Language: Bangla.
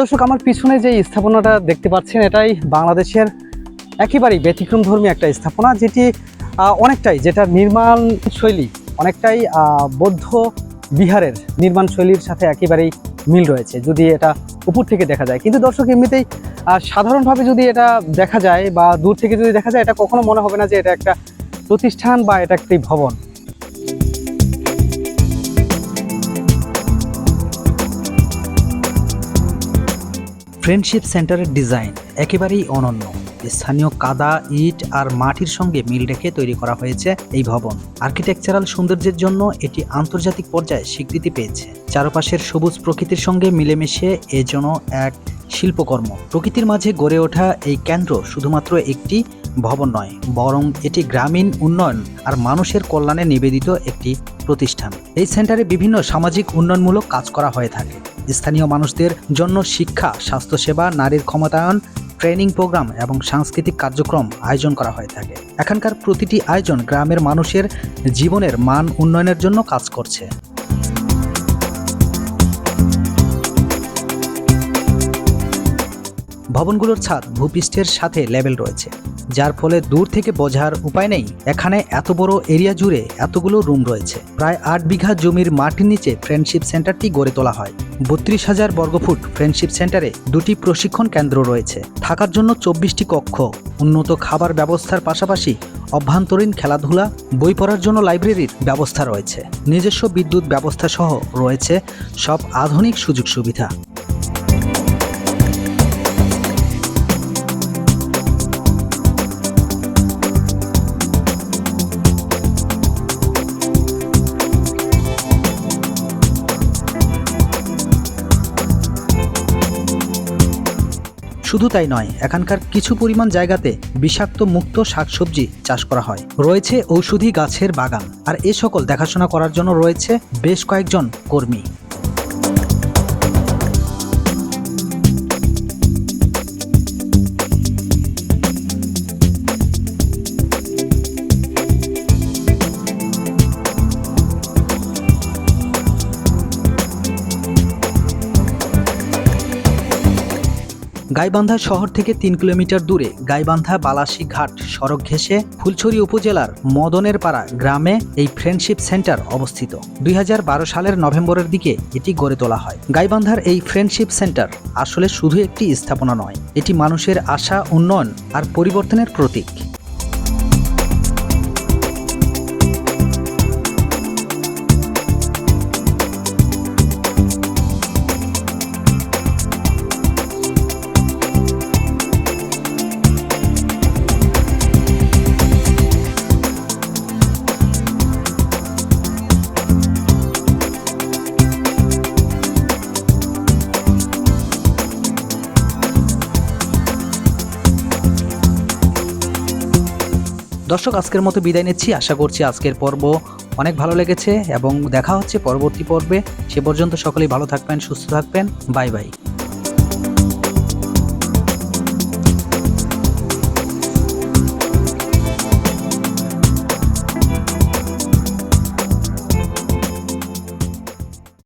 দর্শক, আমার পিছনে যে স্থাপনাটা দেখতে পাচ্ছেন, এটাই বাংলাদেশের একেবারেই ব্যতিক্রমধর্মী একটা স্থাপনা, যেটি অনেকটাই যেটা নির্মাণ শৈলী, অনেকটাই বৌদ্ধ বিহারের নির্মাণ শৈলীর সাথে একেবারেই মিল রয়েছে, যদি এটা উপর থেকে দেখা যায়। কিন্তু দর্শক, এমনিতেই সাধারণভাবে যদি এটা দেখা যায় বা দূর থেকে যদি দেখা যায়, এটা কখনো মনে হবে না যে এটা একটা প্রতিষ্ঠান বা এটা একটি ভবন। ফ্রেন্ডশিপ সেন্টারের ডিজাইন একেবারেই অনন্য। স্থানীয় কাদা, ইট আর মাটির সঙ্গে মিল রেখে তৈরি করা হয়েছে এই ভবন। আর্কিটেকচারাল সৌন্দর্যের জন্য এটি আন্তর্জাতিক পর্যায়ে স্বীকৃতি পেয়েছে। চারপাশের সবুজ প্রকৃতির সঙ্গে মিলেমিশে এ যেন এক শিল্পকর্ম। প্রকৃতির মাঝে গড়ে ওঠা এই কেন্দ্র শুধুমাত্র একটি ভবন নয়, বরং এটি গ্রামীণ উন্নয়ন আর মানুষের কল্যাণে নিবেদিত একটি প্রতিষ্ঠান। এই সেন্টারে বিভিন্ন সামাজিক উন্নয়নমূলক কাজ করা হয়ে থাকে। স্থানীয় মানুষদের জন্য শিক্ষা, স্বাস্থ্যসেবা, নারীর ক্ষমতায়ন, ট্রেনিং প্রোগ্রাম এবং সাংস্কৃতিক কার্যক্রম আয়োজন করা হয়ে থাকে। এখানকার প্রতিটি আয়োজন গ্রামের মানুষের জীবনের মান উন্নয়নের জন্য কাজ করছে। ভবনগুলোর ছাদ ভূপৃষ্ঠের সাথে লেভেল রয়েছে। যার ফলে দূর থেকে বোঝার উপায় নেই। এখানে এত বড় এরিয়া জুড়ে এতগুলো রুম রয়েছে। প্রায় আট বিঘা জমির মাটির নিচে ফ্রেন্ডশিপ সেন্টারটি গড়ে তোলা হয়। বত্রিশ হাজার বর্গফুট ফ্রেন্ডশিপ সেন্টারে দুটি প্রশিক্ষণ কেন্দ্র রয়েছে। থাকার জন্য চব্বিশটি কক্ষ, উন্নত খাবার ব্যবস্থার পাশাপাশি অভ্যন্তরীণ খেলাধুলা, বই পড়ার জন্য লাইব্রেরির ব্যবস্থা রয়েছে। নিজস্ব বিদ্যুৎ ব্যবস্থা সহ রয়েছে সব আধুনিক সুযোগ সুবিধা। শুধু তাই নয়, এখানকার কিছু পরিমাণ জায়গাতে বিষাক্ত মুক্ত শাকসবজি চাষ করা হয়। রয়েছে ঔষধি গাছের বাগান, আর এ সকল দেখাশোনা করার জন্য রয়েছে বেশ কয়েকজন কর্মী। গাইবান্ধা শহর থেকে তিন কিলোমিটার দূরে গাইবান্ধা বালাসি ঘাট সড়ক ঘেঁষে ফুলছড়ি উপজেলার মদনের পাড়া গ্রামে এই ফ্রেন্ডশিপ সেন্টার অবস্থিত। দুই হাজার বারো সালের নভেম্বরের দিকে এটি গড়ে তোলা হয়। গাইবান্ধার এই ফ্রেন্ডশিপ সেন্টার আসলে শুধু একটি স্থাপনা নয়, এটি মানুষের আশা, উন্নয়ন আর পরিবর্তনের প্রতীক। দর্শক, আজকের মতো বিদায় নিচ্ছি। আশা করছি আজকের পর্ব অনেক ভালো লেগেছে এবং দেখা হচ্ছে পরবর্তী পর্বে। সে পর্যন্ত সকলেই ভালো থাকবেন, সুস্থ থাকবেন। Bye bye.